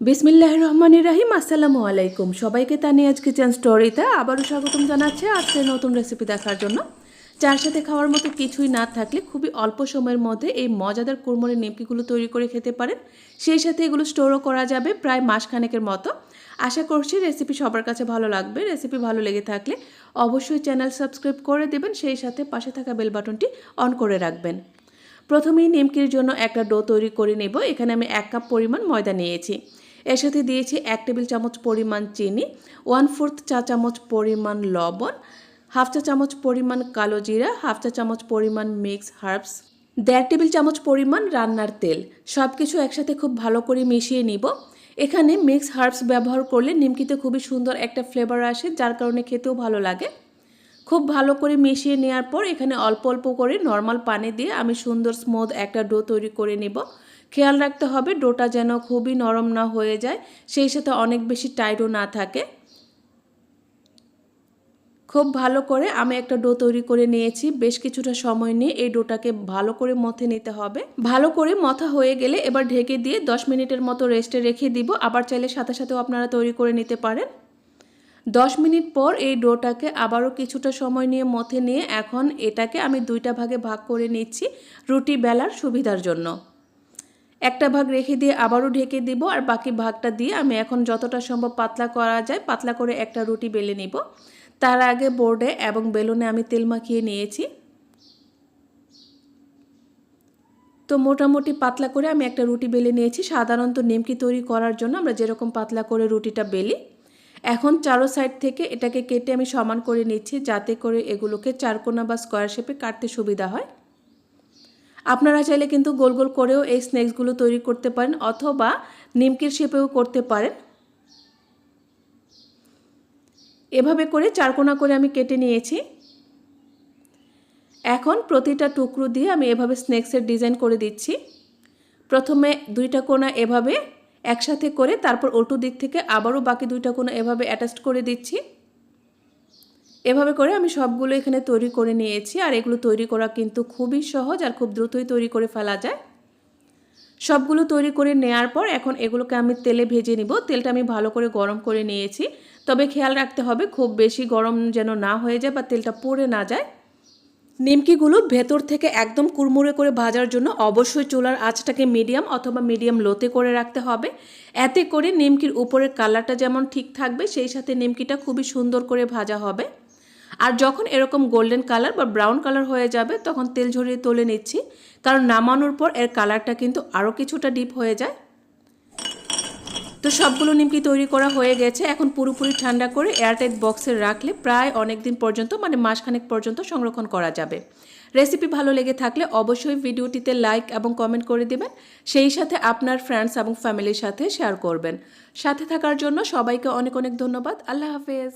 বিসমিল্লাহ রহমানির রাহিম, আসসালামু আলাইকুম। সবাইকে তানিয়াজ কিচেন স্টোরিতে আবারও স্বাগতম জানাচ্ছি আজকে নতুন রেসিপি দেখার জন্য। চার সাথে খাওয়ার মতো কিছুই না থাকলে খুবই অল্প সময়ের মধ্যে এই মজাদার কুরমুরের নিমকিগুলো তৈরি করে খেতে পারেন। সেই সাথে এগুলো স্টোরও করা যাবে প্রায় মাসখানেকের মতো। আশা করছি রেসিপি সবার কাছে ভালো লাগবে। রেসিপি ভালো লেগে থাকলে অবশ্যই চ্যানেল সাবস্ক্রাইব করে দেবেন। সেই সাথে পাশে থাকা বেল বাটনটি অন করে রাখবেন। প্রথমেই নিমকির জন্য একটা ডো তৈরি করে নেব। এখানে আমি এক কাপ পরিমাণ ময়দা নিয়েছি। এর সাথে দিয়েছি এক টেবিল চামচ পরিমাণ চিনি ওয়ান ফোর্থ চা চামচ পরিমাণ লবণ হাফ চা চামচ পরিমাণ কালো জিরা হাফ চা চামচ পরিমাণ মিক্স হার্বস দেড় টেবিল চামচ পরিমাণ রান্নার তেল। সব কিছু একসাথে খুব ভালো করে মিশিয়ে নিব। এখানে মিক্স হার্বস ব্যবহার করলে নিমকিতে খুবই সুন্দর একটা ফ্লেভার আসে, যার কারণে খেতেও ভালো লাগে। খুব ভালো করে মিশিয়ে নেওয়ার পর এখানে অল্প অল্প করে নর্মাল পানি দিয়ে আমি সুন্দর স্মুথ একটা ডো তৈরি করে নেব। খেয়াল রাখতে হবে ডোটা যেন খুবই নরম না হয়ে যায়, সেই সাথে অনেক বেশি টাইটও না থাকে। খুব ভালো করে আমি একটা ডো তৈরি করে নিয়েছি, বেশ কিছুটা সময় নিয়ে এই ডোটাকে ভালো করে মথে নিতে হবে। ভালো করে মথা হয়ে গেলে এবার ঢেকে দিয়ে 10 মিনিটের মতো রেস্টে রেখে দিব, আবার চাইলে সাথে সাথেও আপনারা তৈরি করে নিতে পারেন। দশ মিনিট পর এই ডোটাকে আবারও কিছুটা সময় নিয়ে মথে নিয়ে এখন এটাকে আমি দুইটা ভাগে ভাগ করে নিচ্ছি রুটি বেলার সুবিধার জন্য। একটা ভাগ রেখে দিয়ে আবারও ঢেকে দিব আর বাকি ভাগটা দিয়ে আমি এখন যতটা সম্ভব পাতলা করা যায়, পাতলা করে একটা রুটি বেলে নিব। তার আগে বোর্ডে এবং বেলুনে আমি তেল মাখিয়ে নিয়েছি। তো মোটামুটি পাতলা করে আমি একটা রুটি বেলে নিয়েছি। সাধারণত নিমকি তৈরি করার জন্য আমরা যেরকম পাতলা করে রুটিটা বেলি এখন চারো সাইড থেকে এটাকে কেটে আমি সমান করে নিচ্ছি, যাতে করে এগুলোকে চারকোনা বা স্কোয়ার শেপে কাটতে সুবিধা হয়। আপনারা চাইলে কিন্তু গোল গোল করেও এই স্ন্যাক্সগুলো তৈরি করতে পারেন, অথবা নিমকির শেপেও করতে পারেন। এভাবে করে চারকোনা করে আমি কেটে নিয়েছি। এখন প্রতিটা টুকরো দিয়ে আমি এভাবে স্ন্যাক্সের ডিজাইন করে দিচ্ছি। প্রথমে দুইটা কোনা এভাবে একসাথে করে তারপর উল্টো দিক থেকে আবারও বাকি দুইটা কোনো এভাবে অ্যাটাচ করে দিচ্ছি। এভাবে করে আমি সবগুলো এখানে তৈরি করে নিয়েছি আর এগুলো তৈরি করা কিন্তু খুবই সহজ আর খুব দ্রুতই তৈরি করে ফেলা যায়। সবগুলো তৈরি করে নেওয়ার পর এখন এগুলোকে আমি তেলে ভেজে নিব। তেলটা আমি ভালো করে গরম করে নিয়েছি। তবে খেয়াল রাখতে হবে খুব বেশি গরম যেন না হয়ে যায় বা তেলটা পড়ে না যায়। নিমকিগুলো ভেতর থেকে একদম কুড়মুড়ে করে ভাজার জন্য অবশ্যই চুলার আঁচটাকে মিডিয়াম অথবা মিডিয়াম লোতে করে রাখতে হবে। এতে করে নিমকির উপরের কালারটা যেমন ঠিক থাকবে, সেই সাথে নিমকিটা খুবই সুন্দর করে ভাজা হবে। আর যখন এরকম গোল্ডেন কালার বা ব্রাউন কালার হয়ে যাবে, তখন তেল ঝরিয়ে তুলে নিচ্ছি। কারণ নামানোর পর এর কালারটা কিন্তু আরও কিছুটা ডিপ হয়ে যায়। তো সবগুলো নিমকি তৈরি করা হয়ে গেছে। এখন পুরোপুরি ঠান্ডা করে এয়ারটাইট বক্সে রাখলে প্রায় অনেক দিন পর্যন্ত মানে মাসখানেক পর্যন্ত সংরক্ষণ করা যাবে। রেসিপি ভালো লেগে থাকলে অবশ্যই ভিডিওটিতে লাইক এবং কমেন্ট করে দেবেন। সেই সাথে আপনার ফ্রেন্ডস এবং ফ্যামিলির সাথে শেয়ার করবেন। সাথে থাকার জন্য সবাইকে অনেক অনেক ধন্যবাদ। আল্লাহ হাফেজ।